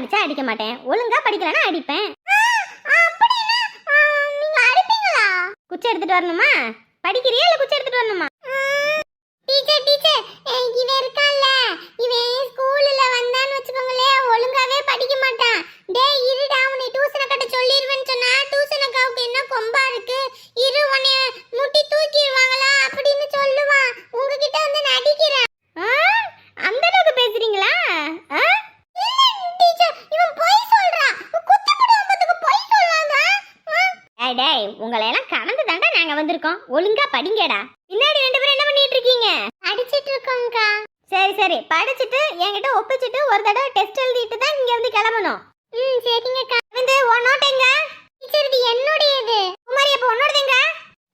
அடிச்சா அடிக்க மாட்டேன். ஒழுங்கா படிக்கலன்னா அடிப்பேன். குச்சி எடுத்துட்டு வரணுமா? படிக்கிறியா இல்ல குச்சி எடுத்துட்டு வரணுமா? டீச்சர் டீச்சர் இவன் இருக்கான்ல. இவன் ஸ்கூல்ல வந்தான்னு வச்சுக்கோங்களே ஒழுங்காவே படிக்க மாட்டான். டேய் இருடா உன்னை டியூஷன் கட்ட சொல்லிருவேன்னு சொன்னா டியூஷன் அக்காவுக்கு என்ன கொம்பா இருக்கு இரு உன்னை முட்டி தூக்கிடுவாங்களா அப்படின்னு சொல்லுவான் உங்ககிட்ட வந்து நான் அடிக்கிறேன் அந்த அளவுக்கு பேசுறீங்களா ஆ? டீச்சர் இவன் பொய் சொல்றான் குத்தி போடுறதுக்கு பொய் சொல்றாங்க டேய் டேய் உங்களை எல்லாம் கடந்து தாண்டா நாங்க வந்திருக்கோம் ஒழுங்கா படிங்கடா. பின்னாடி ரெண்டு பேரும் என்ன பண்ணிட்டு இருக்கீங்க? அடிச்சிட்டு இருக்கோம்க்கா சரி சரி. படிச்சுட்டு என்கிட்ட ஒப்பிச்சுட்டு ஒரு தடவை டெஸ்ட் எழுதிட்டு தான் இங்க இருந்து கிளம்பணும். ம் சரிங்கக்கா. வந்து ஒன் நோட் எங்க? டீச்சர் இது என்னுடையது? குமாரி அப்ப உன்னோடதுங்க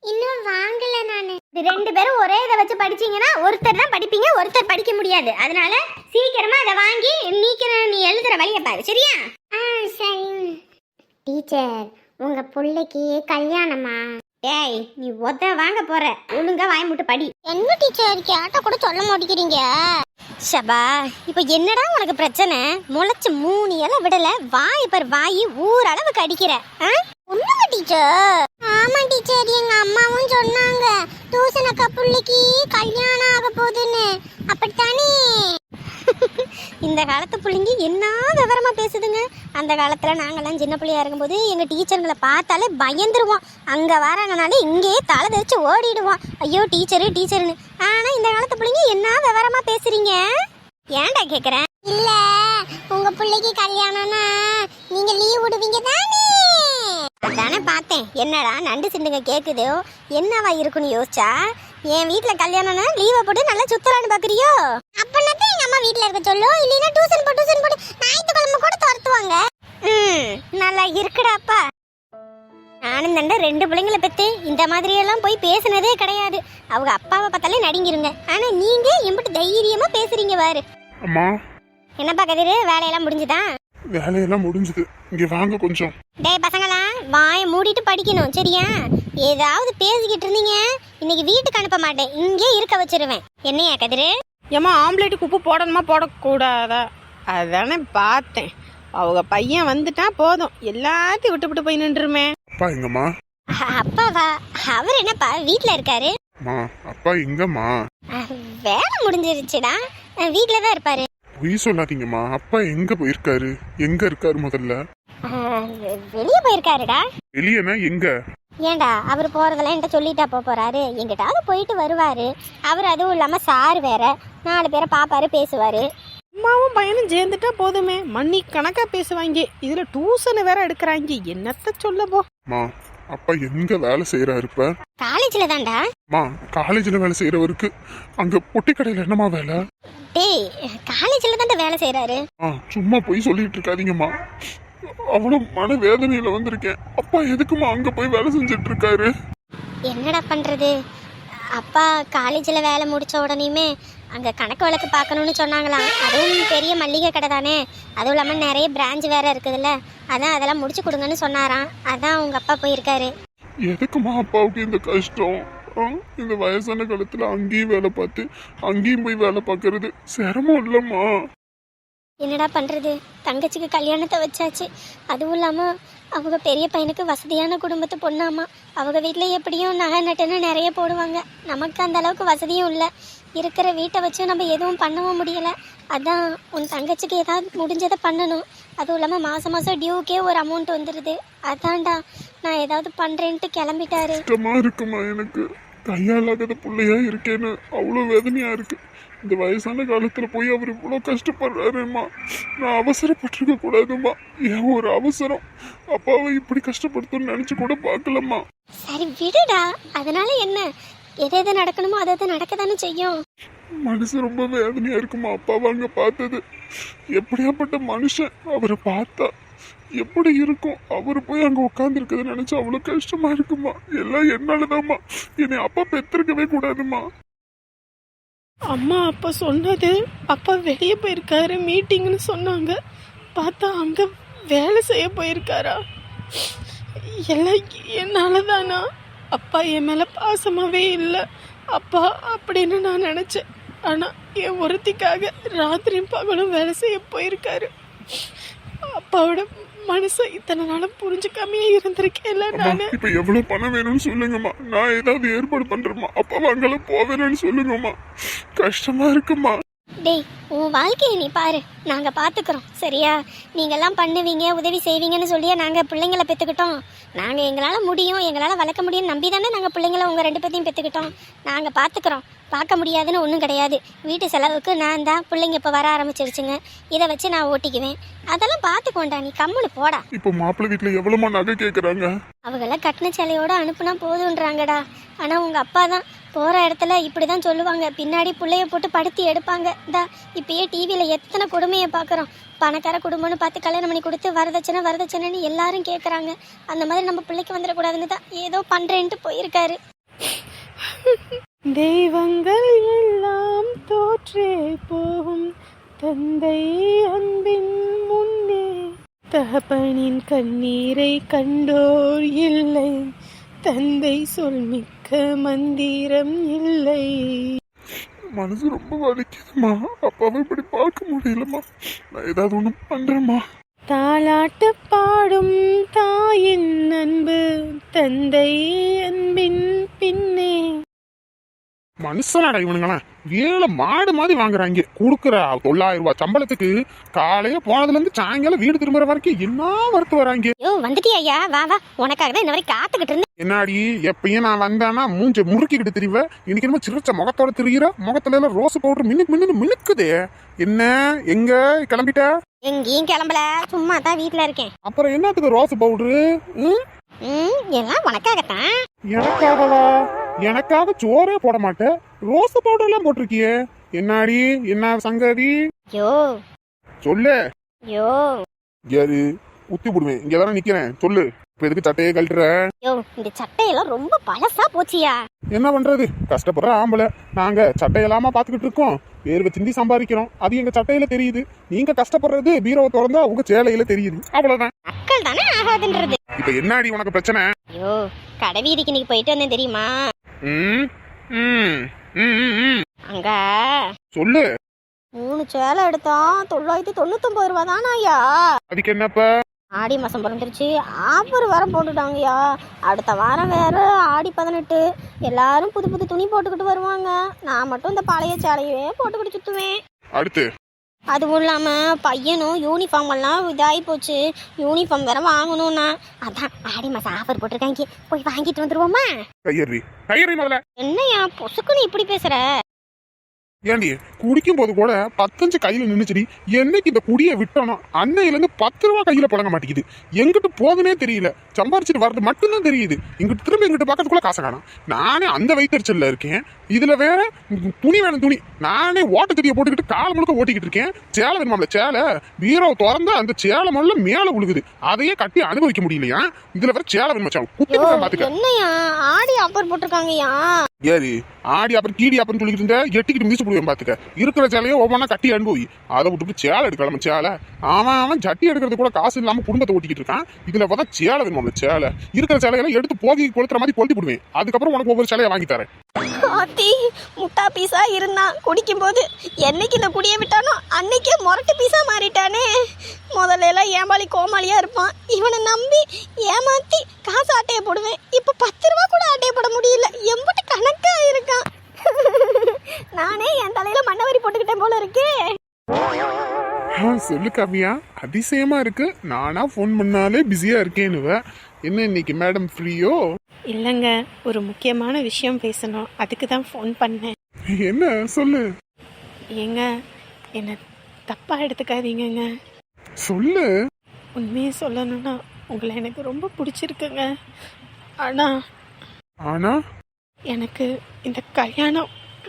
இன்னும் வாங்கல நானு. இது ரெண்டு பேரும் ஒரே இதை வச்சு படிச்சீங்கன்னா ஒருத்தர் தான் படிப்பீங்க ஒருத்தர் படிக்க முடியாது. அதனால சீக்கிரமா அதை வாங்கி நீக்கிற நீ எழுதுற வழியை பாரு சரியா? ஆ சரி டீச்சர் உங்க பிள்ளைக்கு கல்யாணமா? டேய் நீ ஒத்த வாங்க போற. ஒழுங்கா வாய் முட்டு படி. என்ன டீச்சர் கேட்ட கூட சொல்ல மாட்டேங்கிறீங்க. ஷபா இப்போ என்னடா உனக்கு பிரச்சனை? முளைச்சு மூணு இலை விடல வாய் பர் வாய் ஊரளவுக்கு அடிக்கிற. ஒண்ணுங்க டீச்சர் ஆமா டீச்சர் எங்க அம்மாவும் சொன்னாங்க. டியூஷன் அக்கா பிள்ளைக்கு கல்யாணம் ஆக போகுதுன்னு. அப்படித்தானே? இந்த காலத்து பிள்ளைங்க என்ன விவரமா பேசுதுங்க? அந்த காலத்துல நாங்கெல்லாம் சின்ன பிள்ளையா இருக்கும்போது எங்க டீச்சருங்களை பார்த்தாலே பயந்துருவோம். அங்க வராங்கனாலே இங்கேயே தலை தெரிச்சு ஓடிடுவோம். ஐயோ டீச்சரு டீச்சர்னு ஆனா இந்த காலத்து பிள்ளைங்க என்ன விவரமா பேசுறீங்க? ஏன்டா கேக்குறேன் இல்ல உங்க பிள்ளைக்கு கல்யாணம்னா நீங்க லீவ் விடுவீங்க தானே? அதானே பார்த்தேன். என்னடா நண்டு சிண்டுங்க கேக்குதோ? என்னவா இருக்குன்னு யோசிச்சா? என் வீட்ல கல்யாணம்னா லீவை போட்டு நல்லா சுத்தலான்னு பாக்குறியோ? அப்பனா எங்க அம்மா வீட்ல இருக்க சொல்லும் இல்லைன்னா டியூஷன் போ டியூஷன் போட்டு ஞாயிற்றுக்கிழமை கூட துரத்துவாங்க. ம் நல்லா இருக்குடாப்பா நானும் தண்ட ரெண்டு பிள்ளைங்களை பெத்து இந்த மாதிரி எல்லாம் போய் பேசுனதே கிடையாது. அவங்க அப்பாவை பார்த்தாலே நடிங்கிருங்க. ஆனா நீங்க எம்பிட்டு தைரியமா பேசுறீங்க பாரு. அம்மா. என்னப்பா கதிரு வேலையெல்லாம் முடிஞ்சுதா? வேலையெல்லாம் முடிஞ்சது. இங்க வாங்க கொஞ்சம். டேய் பசங்களா வாயை மூடிட்டு படிக்கணும் சரியா? ஏதாவது பேசிக்கிட்டு இருந்தீங்க? இன்னைக்கு வீட்டுக்கு அனுப்ப மாட்டேன். இங்கே இருக்க வச்சிருவேன். என்னையா கதிரு? ஏம்மா ஆம்லேட்டுக்கு உப்பு போடணுமா? போடக்கூடாதா? அதானே பார்த்தேன். அவங்க பையன் வந்துட்டா போதும். எல்லாத்தையும் விட்டு விட்டு போய் நின்றுமே அப்பா எங்கம்மா? அப்பாவா? அவர் என்னப்பா வீட்ல இருக்காரு? அம்மா அப்பா எங்கம்மா? வேலை முடிஞ்சிருச்சுடா. வீட்ல தான் இருப்பாரு. பொய் சொல்லாதீங்கம்மா. அப்பா எங்க போயிருக்காரு? எங்க இருக்காரு முதல்ல? வெளிய போயிருக்காருடா. வெளியனா எங்க? ஏன்டா அவர் போறதெல்லாம் என்கிட்ட சொல்லிட்டா போப் போறாரு. எங்கிட்டாவது போயிட்டு வருவாரு. அவர் அதுவும் இல்லாம சார் வேற. நாலு பேரை பாப்பாரு பேசுவாரு. அம்மாவும் பையனும் சேர்ந்துட்டா போதுமே. மண்ணி கணக்கா பேசுவாங்க. இதுல டியூசன் வேற எடுக்கிறாங்க. என்னத்த சொல்ல போ? அப்பா எங்க வேலை செய்யறாரு இப்ப? காலேஜ்ல தான்டா. அம்மா காலேஜ்ல வேலை செய்யறவருக்கு அங்க பொட்டி கடையில என்னம்மா வேலை? டேய் காலேஜ்ல தான்டா வேலை செய்றாரு. ஆ சும்மா போய் சொல்லிட்டு இருக்காதீங்கம்மா. அவ்வளவு மன வேதனையில வந்திருக்கேன். அப்பா எதுக்குமா அங்க போய் வேலை செஞ்சுட்டு இருக்காரு? என்னடா பண்றது? அப்பா காலேஜில் வேலை முடிச்ச உடனேயுமே அங்கே கணக்கு வழக்கு பார்க்கணும்னு சொன்னாங்களாம். அதுவும் பெரிய மல்லிகை கடை தானே. அதுவும் இல்லாமல் நிறைய பிரான்ச் வேற இருக்குதுல்ல. அதான் அதெல்லாம் முடிச்சு கொடுங்கன்னு சொன்னாராம். அதான் உங்கள் அப்பா போயிருக்காரு. எதுக்குமா அப்பாவுக்கு இந்த கஷ்டம்? இந்த வயசான காலத்துல அங்கேயும் வேலை பார்த்து அங்கேயும் போய் வேலை பார்க்கறது சிரமம் இல்லம்மா. என்னடா பண்ணுறது தங்கச்சிக்கு கல்யாணத்தை வச்சாச்சு. அதுவும் இல்லாமல் அவங்க பெரிய பையனுக்கு வசதியான குடும்பத்து பொண்ணாமா. அவங்க வீட்டில் எப்படியும் நகை நட்டுன்னு நிறைய போடுவாங்க. நமக்கு அந்த அளவுக்கு வசதியும் இல்லை. இருக்கிற வீட்டை வச்சு நம்ம எதுவும் பண்ணவும் முடியலை. அதான் உன் தங்கச்சிக்கு ஏதாவது முடிஞ்சதை பண்ணணும். அதுவும் இல்லாமல் மாதம் மாதம் டியூக்கே ஒரு அமௌண்ட் வந்துடுது அதான்டா நான் ஏதாவது பண்ணுறேன்ட்டு கிளம்பிட்டாரு. கஷ்டமா இருக்குமா எனக்கு? கையாலாகாத பிள்ளையா இருக்கேன்னு அவ்வளோ வேதனையா இருக்கு. இந்த வயசான காலத்துல போய் அவர் இவ்வளோ கஷ்டப்படுறாருமா? நான் அவசரப்பட்டிருக்க கூடாதும்மா ஏன் ஒரு அவசரம்? அப்பாவை இப்படி கஷ்டப்படுத்தணும்னு நினைச்சு கூட பார்க்கலம்மா. சரி விடுடா. அதனால என்ன? எது எது நடக்கணுமோ அது அது நடக்க தானே செய்யும். மனசு ரொம்ப வேதனையாக இருக்குமா? அப்பாவை அங்கே பார்த்தது. எப்படியாப்பட்ட மனுஷன் அவரை பார்த்தா? எப்படி இருக்கும்? அவர் போய் அங்கே உட்கார்ந்து நினச்சி அவ்வளோ கஷ்டமாக இருக்குமா? எல்லாம் என்னாலதாம்மா. என்னை அப்பா பெற்றிருக்கவே கூடாதுமா. அம்மா அப்பா சொன்னது அப்பா வெளியே போயிருக்காரு மீட்டிங்னு சொன்னாங்க. பார்த்தா அங்கே வேலை செய்ய போயிருக்காரா? எல்லாம் என்னால் தானா அப்பா என் மேலே பாசமாகவே இல்லை. அப்பா அப்படின்னு நான் நினச்சேன். ஆனா என் ஒருத்திக்காக ராத்திரியும் பகலும் வேலை செய்ய போயிருக்காரு. அப்பாவோட மனசை இத்தனை நாளும் புரிஞ்சுக்காமையே இருந்திருக்கேன்ல நானு. இப்ப எவ்வளவு பணம் வேணும்னு சொல்லுங்கம்மா. நான் ஏதாவது ஏற்பாடு பண்றேம்மா. அப்பா அங்கெல்லாம் போவேணும்னு சொல்லுங்கம்மா. கஷ்டமா இருக்குமா டேய் உன் வாழ்க்கையை நீ பாரு. நாங்க பாத்துக்கிறோம் சரியா? நீங்கெல்லாம் பண்ணுவீங்க உதவி செய்வீங்கன்னு சொல்லியே நாங்க பிள்ளைங்கள பெத்துக்கிட்டோம். நாங்க எங்களால முடியும் எங்களால வளர்க்க முடியும் நம்பி தானே நாங்க பிள்ளைங்கள உங்க ரெண்டு பேத்தையும் பெத்துக்கிட்டோம். நாங்க பாத்துக்கிறோம். பார்க்க முடியாதுன்னு ஒன்றும் கிடையாது. வீட்டு செலவுக்கு நான் தான் பிள்ளைங்க இப்போ வர ஆரம்பிச்சிருச்சுங்க. இதை வச்சு நான் ஓட்டிக்குவேன். அதெல்லாம் பார்த்துக்கோண்டா நீ கம்முனு போடா. இப்போ மாப்பிள்ளை வீட்டுல எவ்வளவுமா நகை கேக்குறாங்க. அவங்களாம் கட்டின சேலையோட அனுப்புனா போதுன்றாங்கடா. ஆனால் உங்கள் அப்பா தான் போகிற இடத்துல இப்படி தான் சொல்லுவாங்க. பின்னாடி பிள்ளைய போட்டு படுத்தி எடுப்பாங்க. தா இப்பயே டிவியில் எத்தனை கொடுமையை பார்க்குறோம். பணக்கார குடும்பம்னு பார்த்து கல்யாணம் பண்ணி கொடுத்து வரதட்சணை வரதட்சணைன்னு எல்லாரும் கேட்குறாங்க அந்த மாதிரி நம்ம பிள்ளைக்கு வந்துடக்கூடாதுன்னு தான் ஏதோ பண்ணுறேன்ட்டு போயிருக்காரு. தெய்வங்கள் எல்லாம் தோற்றே போகும். தந்தை அன்பின் முன்னே தகப்பனின் கண்ணீரை கண்டோர் இல்லை. தந்தை சொல் மிக்க மந்திரம் இல்லை. மனசு ரொம்ப வலிக்குதுமா அப்பாவை இப்படி பார்க்க முடியலம்மா. நான் ஏதாவது ஒண்ணு பண்றேம்மா. தாலாட்டு பாடும் தாயின் அன்பு தந்தை அன்பின் பின்னே. மனுஷனாடா இவனுங்களாம். வேலை மாடு மாதிரி வாங்குறாங்க. கொடுக்குற தொள்ளாயிரம் ரூபாய் சம்பளத்துக்கு. காலையில போனதுல இருந்து சாயங்காலம் வீடு திரும்புற வரைக்கும் என்ன வரத்து வராங்க? யோ வந்துட்டியா ஐயா? வா வா. உனக்காக தான் இன்ன வரைக்கும் காத்துக்கிட்டு இருந்தேன். என்னாடி எப்பயும் நான் வந்தேன்னா மூஞ்ச முறுக்கிக்கிட்டு திரிவேன் இன்னைக்கு என்னமோ சிரிச்ச முகத்தோட திரியிற? முகத்துல எல்லாம் ரோஸ் பவுடர் மின்னுக்கு மின்னு மினுக்குதே என்ன எங்க கிளம்பிட்ட? எங்கேயும் கிளம்பல. சும்மா தான் வீட்டில் இருக்கேன். அப்புறம் என்னத்துக்கு ரோஸ் பவுடரு ம் எல்லாம் உனக்காகத்தான். எனக்காகவா? எனக்காக சோறே போட மாட்டேன் ரோஸ் பவுடர் எல்லாம் போட்டிருக்கியே. என்னாடி? என்ன சங்கதி? யோ. சொல்லு. யோ. யாரு உத்தி போடுவேன். இங்க தானே நிக்கிறேன். சொல்லு. இப்ப எதுக்கு சட்டையே கழட்டுற? யோ இந்த சட்டையெல்லாம் ரொம்ப பழசா போச்சியா? என்ன பண்றது? கஷ்டப்படுற ஆம்பளை. நாங்க சட்டையெல்லாமா பாத்துக்கிட்டு இருக்கோம். வேர்வை சிந்தி சம்பாதிக்கிறோம். அது எங்க சட்டையில தெரியுது. நீங்க கஷ்டப்படுறது பீரோவை திறந்தா உங்க சேலையில தெரியுது. அவ்வளவுதான். மக்கள் தானே ஆகாதுன்றது. இப்ப என்னடி உனக்கு பிரச்சனை? ஐயோ கடை வீதிக்கு இன்னைக்கு போயிட்டு வந்தேன் தெரியுமா. அங்க சொல்லு. மூணு சேலை எடுத்தோம். தொள்ளாயிரத்தி தொண்ணூத்தொன்பது ரூபா தானாயா அதுக்கு என்னப்ப? ஆடி மாசம் பிறந்துருச்சு. ஆஃபர் வர போட்டுட்டாங்கய்யா. அடுத்த வாரம் வேற ஆடி பதினெட்டு. எல்லாரும் புது புது துணி போட்டுக்கிட்டு வருவாங்க. நான் மட்டும் இந்த பழைய சேலையே போட்டுக்கிட்டு சுத்துவேன். அடுத்து. அதுவும் இல்லாமல் பையனும் யூனிஃபார்ம் எல்லாம் இதாகி போச்சு. யூனிஃபார்ம் வேற வாங்கணும்னா. அதான் ஆடி மாதம் ஆஃபர் போட்டிருக்காங்க. போய் வாங்கிட்டு வந்துருவோமா? கையறி. கையறி முதல்ல. என்னையா பொசுக்குன்னு இப்படி பேசுற? ஏண்டி குடிக்கும் போது கூட பத்தஞ்சு கையில நின்னுச்சுடி என்னைக்கு இந்த குடியை விட்டோனோ அன்னையில இருந்து பத்து ரூபா கையில புழங்க மாட்டேங்குது. எங்கிட்டு போகுதுனே தெரியல. சம்பாரிச்சிட்டு வர்றது மட்டும்தான் தெரியுது. இங்கிட்டு திரும்ப இங்கிட்டு பக்கத்துக்குள்ள காசை காணும். நானே அந்த வைத்தறிச்சல்ல இருக்கேன். இதுல வேற துணி வேணும் துணி. நானே ஓட்டத்தடியை போட்டுக்கிட்டு கால் முழுக்க ஓட்டிக்கிட்டு இருக்கேன். சேலை வேணுமாம்ல சேலை? பீரோ திறந்து அந்த சேலை முதல்ல மேல விழுகுது அதையே கட்டி அனுபவிக்க முடியலையா? இதுல வேற சேலை வேணும் மச்சான்? குத்தி போடுறேன் பாத்துக்க. என்னையா? ஆடி ஆஃபர் போட்டிருக்காங்கய்யா. ஏறி ஆடி அப்புறம் கீடி அப்புறம் சொல்லிட்டு இருந்த எட்டிக்கிட்டு மீசு புடுவேன் பாத்துக்க. இருக்கிற சேலையை ஒவ்வொன்றா கட்டி அனுபவி அதை விட்டுட்டு சேலை எடுக்கலாம் சேலை? அவன் அவன் ஜட்டி எடுக்கிறது கூட காசு இல்லாம குடும்பத்தை ஓட்டிக்கிட்டு இருக்கான். இதுல பார்த்தா சேலை வேணும் சேலை? இருக்கிற சேலையெல்லாம் எடுத்து போகி கொளுத்துற மாதிரி கொளுத்தி விடுவேன் அதுக்கப்புறம் உனக்கு ஒவ்வொரு சேலையை வாங்கி தரேன். ஆத்தி முட்டா பீஸா இருந்தான். குடிக்கும் போது என்னைக்கு இந்த குடியை விட்டானோ அன்னைக்கே முரட்டு பீஸா மாறிட்டானே. முதல்ல எல்லாம் ஏமாளி கோமாளியா இருப்பான். இவனை நம்பி ஏமாத்தி காசு ஆட்டைய போடுவேன். இப்போ பத்து ரூபா கூட ஆட்டைய போட முடியல. எம்பிட்டு கணக்கா இருக்கான். நானே என் தலையில மண்ணவரி போட்டுக்கிட்டேன் போல இருக்கே. ஆ, சொல்லு காவியா. அதிசயமா இருக்கு. நானா ஃபோன் பண்ணாலே பிஸியா இருக்கேனுவ என்ன இன்னைக்கு மேடம் ஃப்ரீயோ இல்லைங்க ஒரு முக்கியமான விஷயம் பேசணும். அதுக்கு தான் ஃபோன் பண்ணேன். என்ன? சொல்லு. ஏங்க என்னை தப்பாக எடுத்துக்காதீங்கங்க. சொல்லு. உண்மையை சொல்லணும்னா உங்களை எனக்கு ரொம்ப பிடிச்சிருக்குங்க. ஆனால் ஆனா? எனக்கு இந்த கல்யாணம்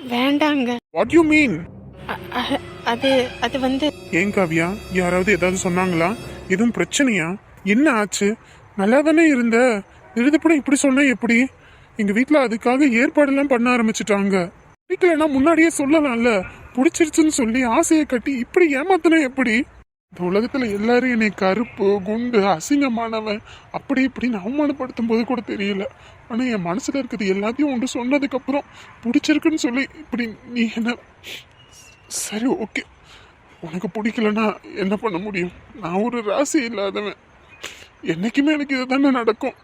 வேண்டாங்க. வாட் யூ மீன் அ- அ- அது அது வந்து ஏன் காவியா? யாராவது ஏதாவது சொன்னாங்களா? எதுவும் பிரச்சனையா? என்ன ஆச்சு? நல்லா தானே இருந்த எழுதுப்பட இப்படி சொன்னா எப்படி? எங்க வீட்ல அதுக்காக ஏற்பாடெல்லாம் பண்ண ஆரம்பிச்சிட்டாங்க. பிடிக்கலன்னா முன்னாடியே சொல்லலாம்ல. பிடிச்சிருச்சுன்னு சொல்லி ஆசையை கட்டி இப்படி ஏமாத்தினா எப்படி? இந்த உலகத்துல எல்லாரும் என்னை கருப்பு குண்டு அசிங்கமானவன். அப்படி இப்படின்னு அவமானப்படுத்தும் போது கூட தெரியல. ஆனா என் மனசுல இருக்கிறது எல்லாத்தையும் ஒன்று சொன்னதுக்கு அப்புறம் பிடிச்சிருக்குன்னு சொல்லி இப்படி நீ என்ன சரி ஓகே உனக்கு பிடிக்கலன்னா என்ன பண்ண முடியும்? நான் ஒரு ராசி இல்லாதவன். என்னைக்குமே எனக்கு இது தானே நடக்கும்.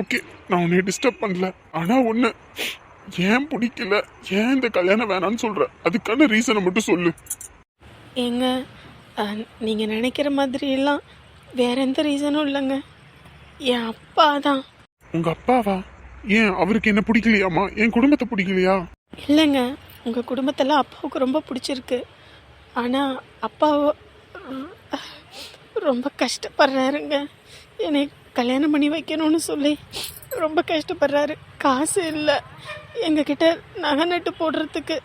ஓகே நான் உன்னை டிஸ்டர்ப் பண்ணல. ஆனால் ஒன்று ஏன் பிடிக்கல? ஏன் இந்த கல்யாணம் வேணாம்னு சொல்கிற அதுக்கான ரீசனை மட்டும் சொல்லு. ஏங்க நீங்கள் நினைக்கிற மாதிரியெல்லாம் வேற எந்த ரீசனும் இல்லைங்க. என் அப்பா தான். உங்க அப்பாவா? ஏன் அவருக்கு என்ன பிடிக்கலையாமா என் குடும்பத்தை பிடிக்கலையா? இல்லைங்க. உங்கள் குடும்பத்தெல்லாம் அப்பாவுக்கு ரொம்ப பிடிச்சிருக்கு. ஆனால் அப்பாவை ரொ- ரொம்ப கஷ்டப்படுறாருங்க. என்னை கல்யாணம் பண்ணி வைக்கணும்னு சொல்லி ரொம்ப கஷ்டப்படுறாரு. காசு இல்லை. எங்ககிட்ட நகை நட்டு போடுறதுக்கு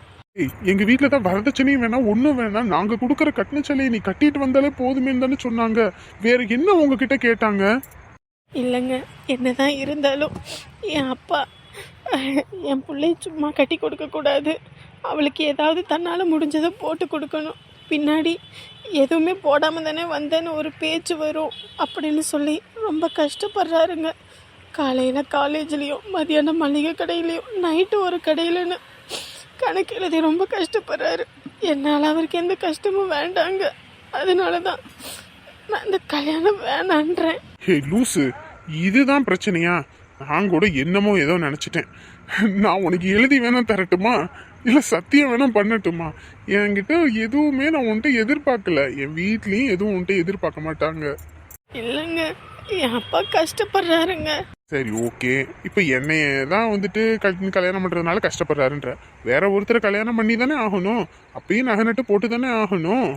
எங்க வீட்டில் தான் வரதட்சணையும் வேணாம் ஒன்றும் வேணாம். நாங்கள் கொடுக்குற கட்டணச்சலையை நீ கட்டிட்டு வந்தாலே போதுமேன்னு தானே சொன்னாங்க. வேற என்ன உங்ககிட்ட கேட்டாங்க? இல்லைங்க என்னதான் இருந்தாலும் என் அப்பா என் பிள்ளை சும்மா கட்டி கொடுக்கக்கூடாது அவளுக்கு ஏதாவது தன்னால் முடிஞ்சதை போட்டு கொடுக்கணும். பின்னாடி எதுவுமே போடாமல் தானே வந்தேன்னு ஒரு பேச்சு வரும் அப்படின்னு சொல்லி ரொம்ப கஷ்டப்படுறாருங்க. காலையில் காலேஜ்லேயும் மதியானம் மளிகை கடையிலையும் நைட்டு ஒரு கடையிலன்னு கணக்கு எழுதி ரொம்ப கஷ்டப்படுறாரு. என்னால் அவருக்கு எந்த கஷ்டமும் வேண்டாங்க. அதனால தான் நான் இந்த கல்யாணம் வேணான்றேன். ஹே லூசு இதுதான் பிரச்சனையா? நான் கூட என்னமோ ஏதோ நினைச்சிட்டேன். நான் உனக்கு எழுதி வேணா தரட்டுமா? இல்ல சத்தியம் வேணா பண்ணட்டுமா? என்கிட்ட எதுவுமே நான் உன்கிட்ட எதிர்பார்க்கல. என் வீட்லயும் எதுவும் உன்கிட்ட எதிர்பார்க்க மாட்டாங்க. இல்லைங்க என் அப்பா கஷ்டப்படுறாருங்க. சரி ஓகே. இப்போ என்னைய தான் வந்துட்டு கல்- கல்யாணம் பண்றதுனால கஷ்டப்படுறாருன்ற. வேற ஒருத்தரை கல்யாணம் பண்ணி தானே ஆகணும். அப்பயும் நகை நட்டு போட்டு தானே ஆகணும்.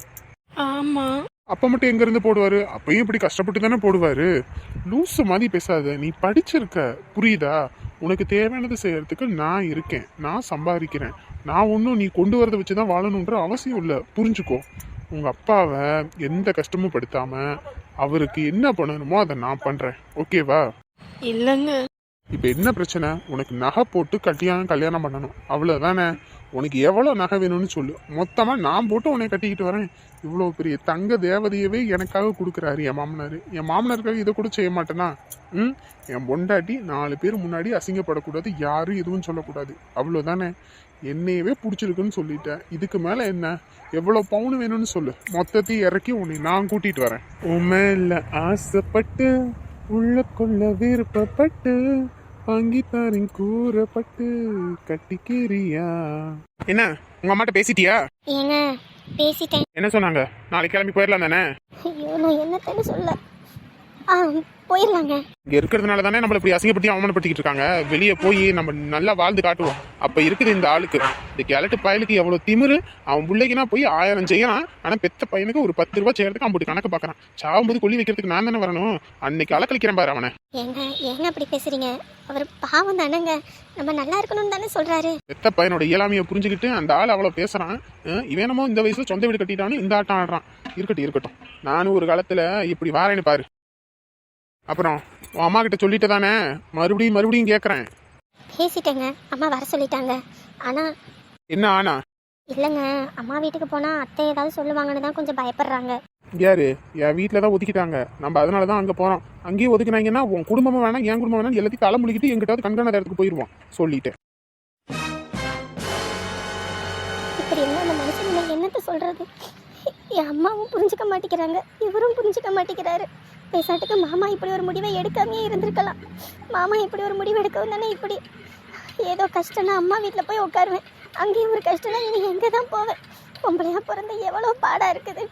ஆமாம் அப்ப மட்டும் எங்க இருந்து போடுவாரு? அப்பயும் இப்படி கஷ்டப்பட்டு தானே போடுவாரு? லூசு மாதிரி பேசாத. நீ படிச்சிருக்க. புரியுதா? உனக்கு தேவையானது செய்யறதுக்கு நான் இருக்கேன். நான் சம்பாதிக்கிறேன். நான் ஒன்றும் நீ கொண்டு வரதை வச்சு தான் வாழணுன்ற அவசியம் இல்லை. புரிஞ்சுக்கோ. உங்க அப்பாவை எந்த கஷ்டமும் படுத்தாம அவருக்கு என்ன பண்ணணுமோ அதை நான் பண்றேன். ஓகேவா? இல்லைங்க. இப்போ என்ன பிரச்சனை? உனக்கு நகை போட்டு கட்டியான கல்யாணம் பண்ணணும். அவ்வளோதானே உனக்கு எவ்வளோ நகை வேணும்னு சொல்லு. மொத்தமாக நான் போட்டு உன்னை கட்டிக்கிட்டு வரேன். இவ்வளோ பெரிய தங்க தேவதையவே எனக்காக கொடுக்குறாரு என் மாமனார். என் மாமனாருக்காக இதை கூட செய்ய மாட்டேனா? ம்? என் பொண்டாட்டி நாலு பேர் முன்னாடி அசிங்கப்படக்கூடாது யாரும் எதுவும் சொல்லக்கூடாது. அவ்வளோதானே என்னையவே பிடிச்சிருக்குன்னு சொல்லிட்டேன். இதுக்கு மேலே என்ன? எவ்வளோ பவுன் வேணும்னு சொல்லு. மொத்தத்தையும் இறக்கி உன்னை நான் கூட்டிகிட்டு வரேன். உண்மை இல்லை ஆசைப்பட்டு உள்ள கொள்ள விருப்பப்பட்டு வாங்கித்தாரின் கூறப்பட்டு கட்டிக்கிறியா? என்ன உங்க அம்மாட்ட பேசிட்டியா? ஏங்க பேசிட்டேன். என்ன சொன்னாங்க? நாளைக்கு கிளம்பி போயிடலாம் தானே ஐயோ நான் என்னத்தன்னு சொல்ல. போயிடலாங்க இங்க இருக்கிறதுனால தானே நம்மள இப்படி அசிங்கப்படுத்தி அவமானப்படுத்திக்கிட்டு இருக்காங்க. வெளியே போய் நம்ம நல்லா வாழ்ந்து காட்டுவோம். அப்ப இருக்குது இந்த ஆளுக்கு. இந்த கிழட்டு பயலுக்கு எவ்வளவு திமிரு? அவன் பிள்ளைக்குனா போய் ஆயிரம் செய்யறான். ஆனா பெத்த பையனுக்கு ஒரு பத்து ரூபாய் செய்யறதுக்கு அவன் கணக்கு பாக்குறான். சாகும்போது கொல்லி வைக்கிறதுக்கு நான் தானே வரணும். அன்னைக்கு அலக்கழிக்கிறேன் பாரு அவனை. ஏங்க ஏங்க அப்படி பேசுறீங்க? அவர் பாவம் தானேங்க. நம்ம நல்லா இருக்கணும்னு தானே சொல்றாரு. பெத்த பையனோட இயலாமையை புரிஞ்சுக்கிட்டு அந்த ஆள் அவ்வளோ பேசுறான். அஹ் இவன் என்னமோ இந்த வயசுல சொந்த வீடு கட்டிட்டான்னு இந்த ஆட்டம் ஆடுறான். இருக்கட்டும் இருக்கட்டும். நானும் ஒரு காலத்துல இப்படி வாரேன்னு பாரு. அப்புறம் உன் அம்மா கிட்ட சொல்லிட்டு தானே மறுபடியும் மறுபடியும் கேட்குறேன் பேசிட்டேங்க. அம்மா வர சொல்லிட்டாங்க. ஆனா என்ன ஆனா? இல்லைங்க. அம்மா வீட்டுக்கு போனா அத்தை ஏதாவது சொல்லுவாங்கன்னு தான் கொஞ்சம் பயப்படுறாங்க. யாரு? என் வீட்டில் தான் ஒதுக்கிட்டாங்க. நம்ம அதனால தான் அங்கே போகிறோம் அங்கேயே ஒதுக்குனாங்கன்னா உன் குடும்பமும் வேணாம் என் குடும்பம் வேணாம் எல்லாத்தையும் தலை முழுக்கிட்டு எங்கிட்டாவது கண்காணாத இடத்துக்கு போயிடுவோம் சொல்லிட்டேன். இப்படி இருந்தா அந்த மனுஷன் என்னத்த சொல்றது? என் அம்மாவும் புரிஞ்சுக்க மாட்டேங்கிறாங்க. இவரும் புரிஞ்சுக்க மாட்டேங்கிறாரு. பேசாட்டுக்கு மாமா இப்படி ஒரு முடிவை எடுக்காமையே இருந்திருக்கலாம். மாமா இப்படி ஒரு முடிவு எடுக்கவும் தானே இப்படி. ஏதோ கஷ்டம்னா அம்மா வீட்டில் போய் உட்காருவேன். அங்கேயும் ஒரு கஷ்டம்னா இனி எங்கே தான் போவேன்? பொம்பளையாக பிறந்து எவ்வளோ பாடாக இருக்குது?